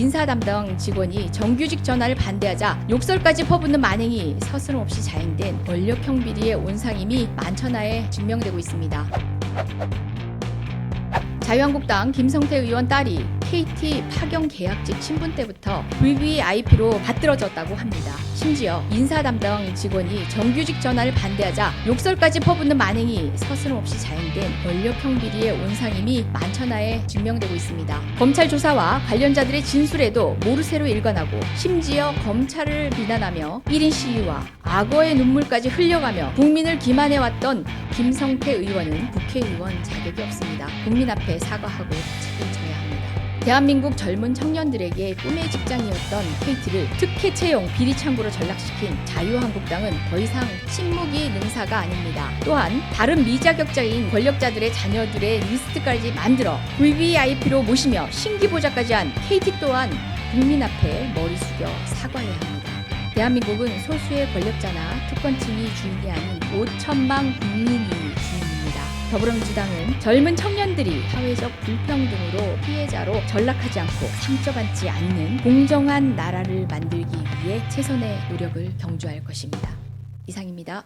인사 담당 직원이 정규직 전환을 반대하자 욕설까지 퍼붓는 만행이 서슴없이 자행된 권력형 비리의 온상임이 만천하에 증명되고 있습니다. 자유한국당 김성태 의원 딸이 KT 파견 계약직 신분 때부터 VVIP로 받들어졌다고 합니다. 심지어 인사 담당 직원이 정규직 전환을 반대하자 욕설까지 퍼붓는 만행이 서슴없이 자행된 권력형 비리의 온상임이 만천하에 증명되고 있습니다. 검찰 조사와 관련자들의 진술에도 모르쇠로 일관하고 심지어 검찰을 비난하며 1인 시위와 악어의 눈물까지 흘려가며 국민을 기만해왔던 김성태 의원은 국회의원 자격이 없습니다. 국민 앞에 사과하고 책임져야 합니다. 대한민국 젊은 청년들에게 꿈의 직장이었던 KT를 특혜 채용 비리 창구로 전락시킨 자유한국당은 더 이상 침묵이 능사가 아닙니다. 또한 다른 미자격자인 권력자들의 자녀들의 리스트까지 만들어 VVIP로 모시며 신기보자까지 한 KT 또한 국민 앞에 머리 숙여 사과해야 합니다. 대한민국은 소수의 권력자나 특권층이 주인이 아닌 5천만 국민이. 더불어민주당은 젊은 청년들이 사회적 불평등으로 피해자로 전락하지 않고 상처받지 않는 공정한 나라를 만들기 위해 최선의 노력을 경주할 것입니다. 이상입니다.